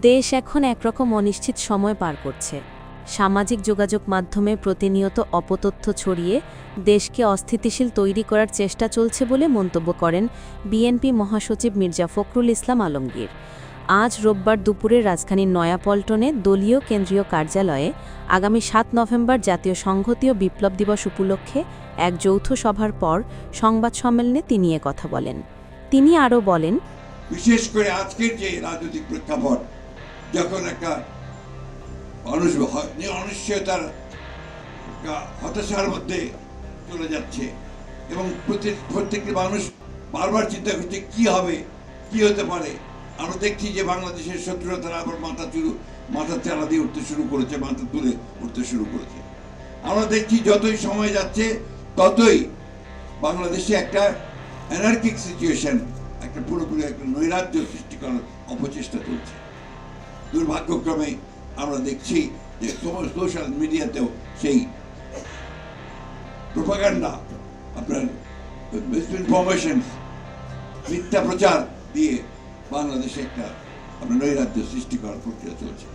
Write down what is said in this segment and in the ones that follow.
দেশ এখন একরকম অনিশ্চিত সময় পার করছে। সামাজিক যোগাযোগ মাধ্যমে প্রতিনিয়ত অপতথ্য ছড়িয়ে দেশকে অস্থিতিশীল তৈরি করার চেষ্টা চলছে বলে মন্তব্য করেন বিএনপি মহাসচিব মির্জা ফখরুল ইসলাম আলমগীর। আজ রোববার দুপুরে রাজধানীর নয়াপল্টনে দলীয় কেন্দ্রীয় কার্যালয়ে আগামী সাত নভেম্বর জাতীয় সংহতি ও বিপ্লব দিবস উপলক্ষে এক যৌথ সভার পর সংবাদ সম্মেলনে তিনি কথা বলেন। তিনি আরও বলেন, বিশেষ করে আজকের যে রাজনৈতিক প্রেক্ষাপট যখন একটা মানুষ অনিশ্চয়তার হতাশার মধ্যে চলে যাচ্ছে এবং প্রত্যেক প্রত্যেকটি মানুষ বারবার চিন্তা করছে, কি হবে, কি হতে পারে? আমরা দেখছি যে বাংলাদেশের শত্রুরা তারা আবার মাথা চুরু, মাথা চালা দিয়ে উঠতে শুরু করেছে, মাথা তুলে উঠতে শুরু করেছে। আমরা দেখছি যতই সময় যাচ্ছে, ততই বাংলাদেশে একটা অ্যানার্কিক সিচুয়েশন একটা পুরোপুরি একটা নৈরাজ্য সৃষ্টি করার অপচেষ্টা চলছে। দুর্ভাগ্যক্রমে আমরা দেখছি যে সোশ্যাল মিডিয়াতেও সেই প্রোপাগান্ডা আপনার মিসইনফরমেশন মিথ্যা প্রচার দিয়ে বাংলাদেশে একটা আপনার নৈরাজ্য সৃষ্টি করার প্রক্রিয়া চলছে।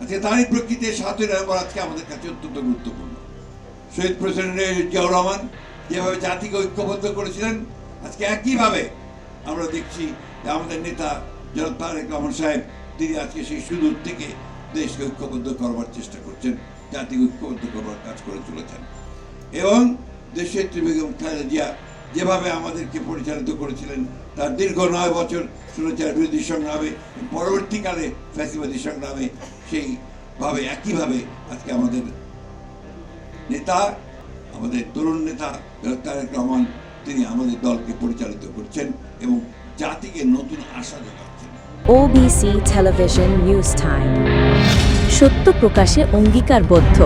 আজকে তারই প্রকৃতি সাতই নভেম্বর আজকে আমাদের কাছে অত্যন্ত গুরুত্বপূর্ণ। শহীদ প্রেসিডেন্ট জিয়াউর রহমান যেভাবে জাতিকে ঐক্যবদ্ধ করেছিলেন, আজকে একইভাবে আমরা দেখছি যে আমাদের নেতা জনাব তারেক রহমান সাহেব তিনি আজকে সেই সুদূর থেকে দেশকে ঐক্যবদ্ধ করবার চেষ্টা করছেন, জাতিকে ঐক্যবদ্ধ করবার কাজ করে চলেছেন। এবং দেশের বেগম খালেদা জিয়া যেভাবে আমাদেরকে পরিচালিত করেছিলেন, তার দীর্ঘ নয় বছর সুরচার বিরোধী সংগ্রামে, পরবর্তীকালে ফ্যাসিবাদী সংগ্রামে সেইভাবে, একইভাবে আজকে আমাদের নেতা, আমাদের তরুণ নেতা তারেক রহমান, তিনি আমাদের দলকে পরিচালিত করছেন এবং জাতিকে নতুন আশা যোগাচ্ছেন ওবিসি টেলিভিশন নিউজ টাইম সত্য প্রকাশে অঙ্গীকারবদ্ধ।